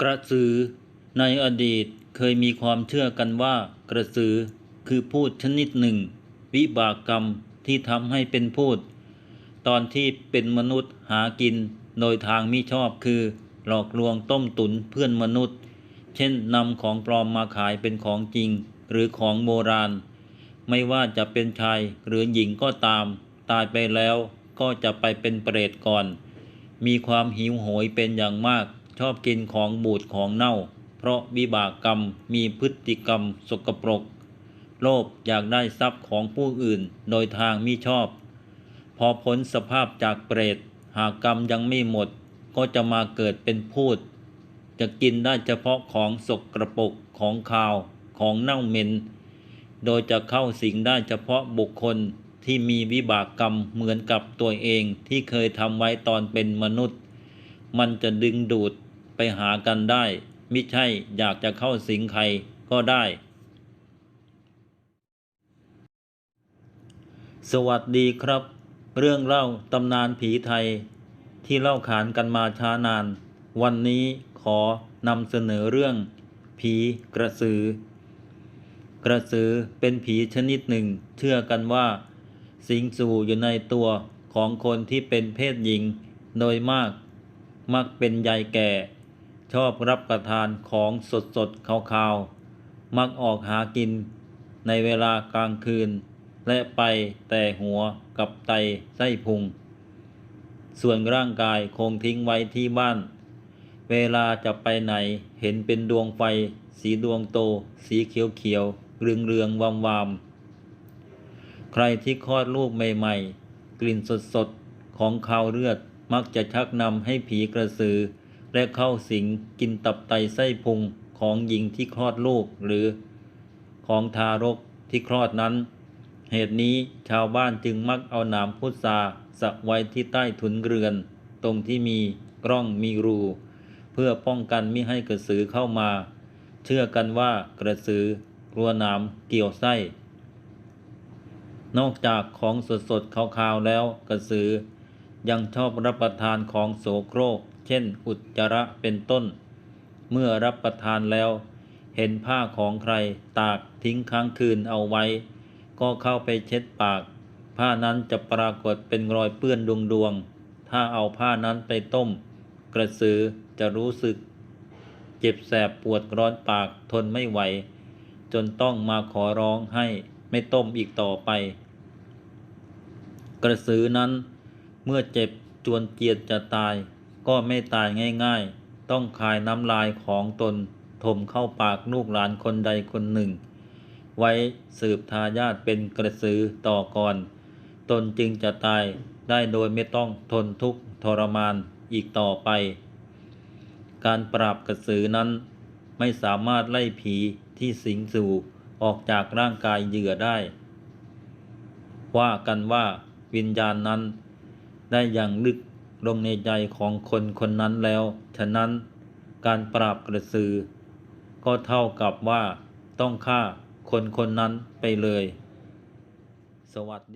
กระสือ ในอดีตเคยมีความเชื่อกันว่า กระสือคือพูดชนิดหนึ่ง วิบากกรรมที่ทำให้เป็นพูด ตอนที่เป็นมนุษย์หากินโดยทางมิชอบคือ หลอกลวงต้มตุนเพื่อนมนุษย์ เช่นนำของปลอมมาขายเป็นของจริง หรือของโบราณ ไม่ว่าจะเป็นชายหรือหญิงก็ตาม ตายไปแล้วก็จะไปเป็นเปรตก่อน มีความหิวโหยเป็นอย่างมาก ชอบกินของบูดของเน่า เพราะวิบากกรรมมีพฤติกรรมสกปรก โลภอยากได้ทรัพย์ของผู้อื่นโดยทางมิชอบ พอพ้นสภาพจากเปรต หากกรรมยังไม่หมด ก็จะมาเกิดเป็นพูด จะกินได้เฉพาะของสกรปรกของคาวของเน่าเหม็น โดยจะเข้าสิงได้เฉพาะบุคคลที่มีวิบากกรรมเหมือนกับตัวเองที่เคยทำไว้ตอนเป็นมนุษย์ มันจะดึงดูด ไปหากันได้มิใช่อยากจะเข้าสิงใครก็ได้ สวัสดีครับ เรื่องเล่าตำนานผีไทย ที่เล่าขานกันมาช้านาน วันนี้ขอนำเสนอเรื่อง ผีกระสือ กระสือเป็นผีชนิดหนึ่ง เชื่อกันว่า สิงสู่อยู่ในตัวของคนที่เป็นเพศหญิง โดยมาก มักเป็นยายแก่ ชอบรับประทานของสดสดขาวๆ มักออกหากินในเวลากลางคืน และไปแต่หัวกับไตไส้พุง ส่วนร่างกายคงทิ้งไว้ที่บ้าน เวลาจะไปไหนเห็นเป็นดวงไฟ สีดวงโต สีเขียวเขียวเรืองเรืองๆวามวามๆใครที่คลอดลูกใหม่ๆ กลิ่นสดสดๆ ของคาวเลือดมักจะชักนำให้ผีกระสือ และเข้าสิงกินตับไตไส้พุงของหญิงที่คลอดลูกหรือของทารกที่คลอดนั้น เหตุนี้ชาวบ้านจึงมักเอาหนามพุทราสักไว้ที่ใต้ถุนเรือน ตรงที่มีกล้องมีรู เพื่อป้องกันไม่ให้กระสือเข้ามา เชื่อกันว่ากระสือกลัวหนามเกี่ยวไส้ นอกจากของสดสดๆขาวๆแล้วกระสือ ยังชอบรับประทานของโสโครก เช่น อุจจาระเป็นต้น เมื่อรับประทานแล้ว เห็นผ้าของใครตากทิ้งค้างคืนเอาไว้ ก็เข้าไปเช็ดปาก ผ้านั้นจะปรากฏเป็นรอยเปื้อนดวงๆ ถ้าเอาผ้านั้นไปต้ม กระสือจะรู้สึก เจ็บแสบปวดร้อนปากทนไม่ไหว จนต้องมาขอร้องให้ไม่ต้มอีกต่อไป กระสือนั้น เมื่อเจ็บจวนเจียดจะตาย ก็ไม่ตายง่ายๆ ต้องคายน้ำลายของตนถมเข้าปากลูกหลานคนใดคนหนึ่ง ไว้สืบทายาทเป็นกระสือต่อก่อน ตนจึงจะตายได้โดยไม่ต้องทนทุกข์ทรมานอีกต่อไป การปราบกระสือนั้น ไม่สามารถไล่ผีที่สิงสู่ออกจากร่างกายเหยื่อได้ ว่ากันว่าวิญญาณนั้น ได้อย่างลึกลงในใจของคนคนนั้นแล้ว ฉะนั้นการปราบกระสือ ก็เท่ากับว่าต้องฆ่าคนคนนั้นไปเลย สวัสดี